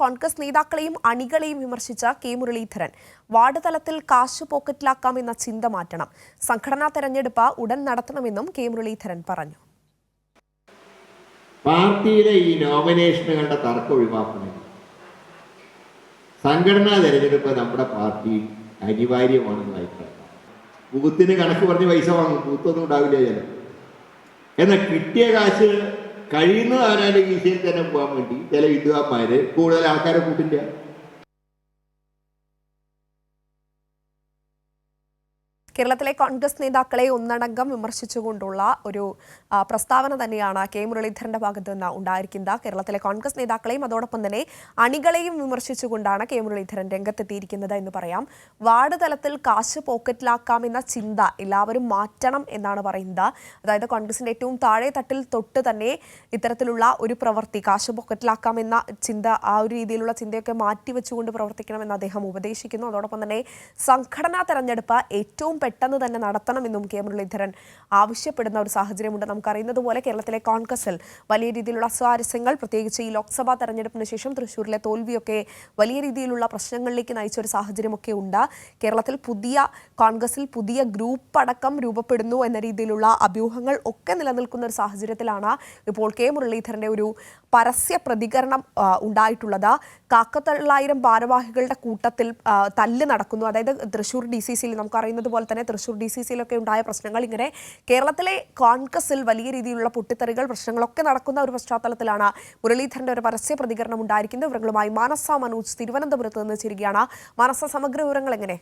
കോൺഗ്രസ് നേതാക്കളെയും അണികളെയും വിമർശിച്ച K Muraleedharan. Ward തലത്തിൽ കാശ് പോക്കറ്റിലാക്കാമെന്ന ചിന്ത മാറ്റണം. സംഘടനാ തെരഞ്ഞെടുപ്പ് ഉടൻ നടത്തണമെന്നും കെ മുരളീധരൻ പറഞ്ഞു. പാർട്ടിയിലെ ഈ നോമിനേഷനുകളുടെ തർക്കം ഒഴിവാക്കണം. സംഘടനാ തെരഞ്ഞെടുപ്പ് നമ്മുടെ പാർട്ടി അനിവാര്യമാണെന്ന് അഭിപ്രായം. ബൂത്തിന് കണക്ക് പറഞ്ഞ് പൈസ വാങ്ങും. ബൂത്തൊന്നും ഉണ്ടാവില്ല എന്നാൽ കിട്ടിയ കാശ് കഴിയുന്നത് അവനാന്റെ കീശയിൽ തന്നെ പോകാൻ വേണ്ടി? ചില വിദ്വാന്മാര്. കൂടുതൽ ആൾക്കാരെ കൂട്ടില്ല. കേരളത്തിലെ കോൺഗ്രസ് നേതാക്കളെ ഒന്നടങ്കം വിമർശിച്ചുകൊണ്ടുള്ള ഒരു പ്രസ്താവന തന്നെയാണ് കെ മുരളീധരന്റെ ഭാഗത്ത് നിന്ന് ഉണ്ടായിരിക്കുന്നത്. കേരളത്തിലെ കോൺഗ്രസ് നേതാക്കളെയും അതോടൊപ്പം തന്നെ അണികളെയും വിമർശിച്ചുകൊണ്ടാണ് കെ മുരളീധരൻ രംഗത്തെത്തിയിരിക്കുന്നത് എന്ന് പറയാം. വാർഡ് തലത്തിൽ കാശ് പോക്കറ്റിലാക്കാമെന്ന ചിന്ത എല്ലാവരും മാറ്റണം എന്നാണ് പറയുന്നത്. അതായത് കോൺഗ്രസിന്റെ ഏറ്റവും താഴെ തട്ടിൽ തൊട്ട് തന്നെ ഇത്തരത്തിലുള്ള ഒരു പ്രവൃത്തി കാശ് പോക്കറ്റിലാക്കാമെന്ന ചിന്ത ആ ഒരു രീതിയിലുള്ള ചിന്തയൊക്കെ മാറ്റിവെച്ചുകൊണ്ട് പ്രവർത്തിക്കണമെന്ന് അദ്ദേഹം ഉപദേശിക്കുന്നു. അതോടൊപ്പം തന്നെ സംഘടനാ തെരഞ്ഞെടുപ്പ് ഏറ്റവും പെട്ടെന്ന് തന്നെ നടത്തണമെന്നും കെ മുരളീധരൻ ആവശ്യപ്പെടുന്ന ഒരു സാഹചര്യമുണ്ട്. നമുക്കറിയുന്നത് പോലെ കേരളത്തിലെ കോൺഗ്രസിൽ വലിയ രീതിയിലുള്ള അസ്വാരസ്യങ്ങൾ പ്രത്യേകിച്ച് ഈ ലോക്സഭാ തെരഞ്ഞെടുപ്പിന് ശേഷം തൃശ്ശൂരിലെ തോൽവിയൊക്കെ വലിയ രീതിയിലുള്ള പ്രശ്നങ്ങളിലേക്ക് നയിച്ച ഒരു സാഹചര്യമൊക്കെ ഉണ്ട്. കേരളത്തിൽ പുതിയ കോൺഗ്രസിൽ പുതിയ ഗ്രൂപ്പ് അടക്കം രൂപപ്പെടുന്നു എന്ന രീതിയിലുള്ള അഭ്യൂഹങ്ങൾ ഒക്കെ നിലനിൽക്കുന്ന ഒരു സാഹചര്യത്തിലാണ് ഇപ്പോൾ കെ മുരളീധരന്റെ ഒരു പരസ്യ പ്രതികരണം ഉണ്ടായിട്ടുള്ളത്. കാക്കത്തൊള്ളായിരം ഭാരവാഹികളുടെ കൂട്ടത്തിൽ തല്ല് നടക്കുന്നു. അതായത് തൃശ്ശൂർ ഡി സി സിയിൽ നമുക്കറിയുന്നത് പോലെ തന്നെ തൃശ്ശൂർ ഡി സി സിയിലൊക്കെ ഉണ്ടായ പ്രശ്നങ്ങൾ ഇങ്ങനെ കേരളത്തിലെ കോൺഗ്രസിൽ വലിയ രീതിയിലുള്ള പൊട്ടിത്തെറികൾ പ്രശ്നങ്ങളൊക്കെ നടക്കുന്ന ഒരു പശ്ചാത്തലത്തിലാണ് മുരളീധരന്റെ ഒരു പരസ്യ പ്രതികരണം ഉണ്ടായിരിക്കുന്നത്. വിവരങ്ങളുമായി മാനസ മനോജ് തിരുവനന്തപുരത്ത് നിന്ന് ചേരുകയാണ്. മാനസ സമഗ്ര വിവരങ്ങൾ എങ്ങനെ?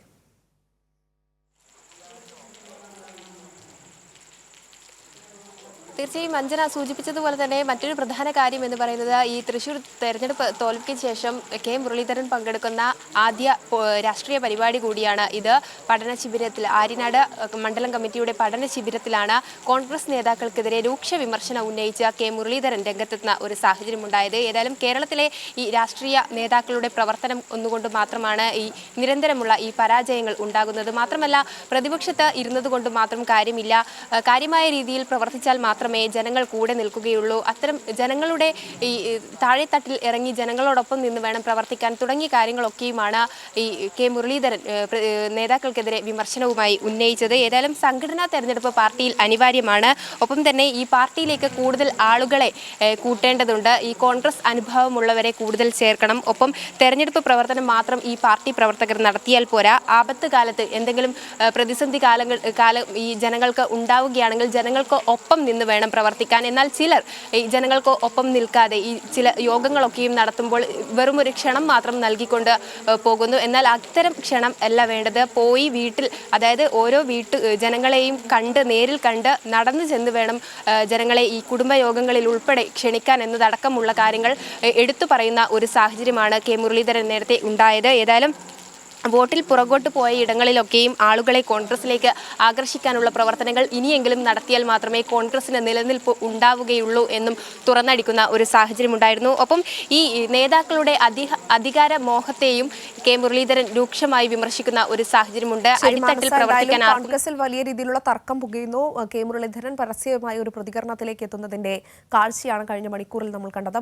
തീർച്ചയായും അഞ്ജന സൂചിപ്പിച്ചതുപോലെ തന്നെ മറ്റൊരു പ്രധാന കാര്യം എന്ന് പറയുന്നത് ഈ തൃശൂർ തെരഞ്ഞെടുപ്പ് തോൽവിക്ക് ശേഷം കെ മുരളീധരൻ പങ്കെടുക്കുന്ന ആദ്യ രാഷ്ട്രീയ പരിപാടി കൂടിയാണ് ഇത്. പഠന ശിബിരത്തിൽ ആര്യനാട് മണ്ഡലം കമ്മിറ്റിയുടെ പഠന ശിബിരത്തിലാണ് കോൺഗ്രസ് നേതാക്കൾക്കെതിരെ രൂക്ഷ വിമർശനം ഉന്നയിച്ച കെ മുരളീധരൻ രംഗത്തെത്തുന്ന ഒരു സാഹചര്യം സാഹചര്യമുണ്ടായത്. ഏതായാലും കേരളത്തിലെ ഈ രാഷ്ട്രീയ നേതാക്കളുടെ പ്രവർത്തനം ഒന്നുകൊണ്ട് മാത്രമാണ് ഈ നിരന്തരമുള്ള ഈ പരാജയങ്ങൾ ഉണ്ടാകുന്നത്. മാത്രമല്ല പ്രതിപക്ഷത്ത് ഇരുന്നത് കൊണ്ട് മാത്രം കാര്യമില്ല. കാര്യമായ രീതിയിൽ പ്രവർത്തിച്ചാൽ മാത്രമേ ജനങ്ങൾ കൂടെ നിൽക്കുകയുള്ളൂ. അത്തരം ജനങ്ങളുടെ ഈ താഴെത്തട്ടിൽ ഇറങ്ങി ജനങ്ങളോടൊപ്പം നിന്ന് വേണം പ്രവർത്തിക്കാൻ തുടങ്ങിയ കാര്യങ്ങളൊക്കെയുമാണ് ഈ കെ മുരളീധരൻ നേതാക്കൾക്കെതിരെ വിമർശനവുമായി ഉന്നയിച്ചത്. ഏതായാലും സംഘടനാ തെരഞ്ഞെടുപ്പ് പാർട്ടിയിൽ അനിവാര്യമാണ്. ഒപ്പം തന്നെ ഈ പാർട്ടിയിലേക്ക് കൂടുതൽ ആളുകളെ കൂട്ടേണ്ടതുണ്ട്. ഈ കോൺഗ്രസ് അനുഭവമുള്ളവരെ കൂടുതൽ ചേർക്കണം. ഒപ്പം തെരഞ്ഞെടുപ്പ് പ്രവർത്തനം മാത്രം ഈ പാർട്ടി പ്രവർത്തകർ നടത്തിയാൽ പോരാ. ആപത്ത് കാലത്ത് എന്തെങ്കിലും പ്രതിസന്ധി കാലങ്ങൾ കാലം ഈ ജനങ്ങൾക്ക് ഉണ്ടാവുകയാണെങ്കിൽ ജനങ്ങൾക്ക് ഒപ്പം നിന്ന് വേണം പ്രവർത്തിക്കാൻ. എന്നാൽ ചിലർ ഈ ജനങ്ങൾക്ക് ഒപ്പം നിൽക്കാതെ ഈ ചില യോഗങ്ങളൊക്കെയും നടത്തുമ്പോൾ വെറും ഒരു ക്ഷണം മാത്രം നൽകിക്കൊണ്ട് പോകുന്നു. എന്നാൽ അത്തരം ക്ഷണം അല്ല വേണ്ടത്. പോയി വീട്ടിൽ അതായത് ഓരോ വീട്ടു ജനങ്ങളെയും കണ്ട് നേരിൽ കണ്ട് നടന്നു ചെന്ന് വേണം ജനങ്ങളെ ഈ കുടുംബയോഗങ്ങളിൽ ഉൾപ്പെടെ ക്ഷണിക്കാൻ എന്നതടക്കമുള്ള കാര്യങ്ങൾ എടുത്തു പറയുന്ന ഒരു സാഹചര്യമാണ് കെ മുരളീധരൻ നേരത്തെ ഉണ്ടായത്. ഏതായാലും വോട്ടിൽ പുറകോട്ട് പോയ ഇടങ്ങളിലൊക്കെയും ആളുകളെ കോൺഗ്രസിലേക്ക് ആകർഷിക്കാനുള്ള പ്രവർത്തനങ്ങൾ ഇനിയെങ്കിലും നടത്തിയാൽ മാത്രമേ കോൺഗ്രസിന് നിലനിൽപ്പ് ഉണ്ടാവുകയുള്ളൂ എന്നും തുറന്നടിക്കുന്ന ഒരു സാഹചര്യം ഉണ്ടായിരുന്നു ഒപ്പം ഈ നേതാക്കളുടെ അധിക അധികാര മോഹത്തെയും കെ മുരളീധരൻ രൂക്ഷമായി വിമർശിക്കുന്ന ഒരു സാഹചര്യമുണ്ട്. അടിത്തട്ടിൽ പ്രവർത്തിക്കാൻ കോൺഗ്രസിൽ വലിയ രീതിയിലുള്ള തർക്കം പുകയുന്നു. കെ മുരളീധരൻ പരസ്യമായ ഒരു പ്രതികരണത്തിലേക്ക് എത്തുന്നതിന്റെ കാഴ്ചയാണ് കഴിഞ്ഞ മണിക്കൂറിൽ നമ്മൾ കണ്ടത്.